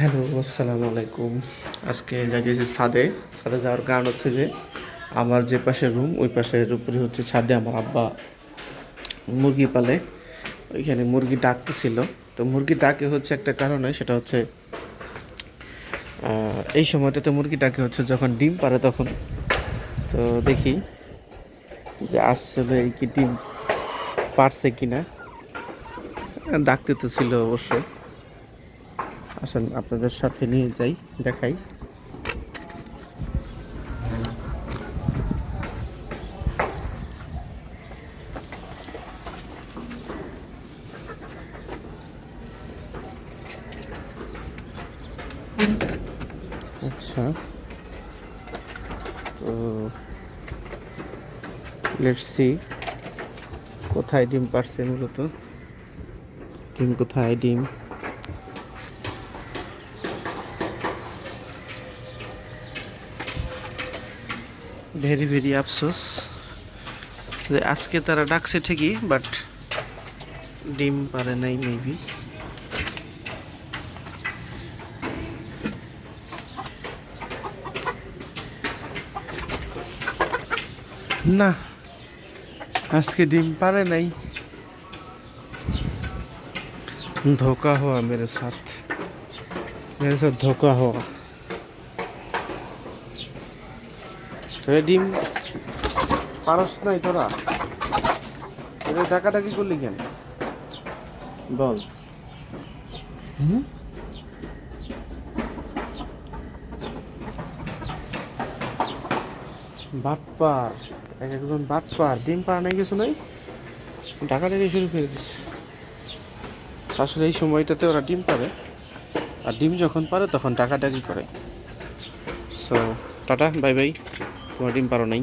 Hello, আসসালামু আলাইকুম। আজকে যাইতেছি ছাদে। ছাদে যাওয়ার কারণ হচ্ছে যে, আমার যে পাশে রুম ওই পাশের উপরে হচ্ছে ছাদে আমার আব্বা মুরগি পালে। ওইখানে মুরগি ডাকতেছিল। তো মুরগি ডাকে হচ্ছে একটা কারণে সেটা হচ্ছে এই সময়টাতে মুরগি ডাকে হচ্ছে যখন ডিম পারে তখন। তো দেখি যে আসলে কি ডিম পারছে কিনা। ডাকতে তো ছিল অবশ্যই আসেন, আপনাদের সাথে নিয়ে যাই, দেখাই। আচ্ছা। তো লেটস সি কোথায় ডিম পারছে মূলত? ডিম কোথায়? ডিম। ভেরি ভেরি আফসোস যে আজকে তারা ডাকছে ঠিকই বাট ডিম পারে নাই মেবি না, আজকে ডিম পারে নাই। ধোকা হওয়া মেরে সাথ। মেরে সাথ ধোকা হওয়া তোরা ডিম পারস নাই তোরা? তোরা ডাকাডাকি করলি কেন? বল। হুম? বাটপার এক একজন বাটপার। ডিম পাড়া নাই কিছু নাই? ডাকাডাকি শুরু করে দিচ্ছে আসলে এই সময়টাতে ওরা ডিম পারে আর ডিম যখন পারে তখন ডাকাডাকি করে। So tata bye bye. তোমার ডিম পারো নাই।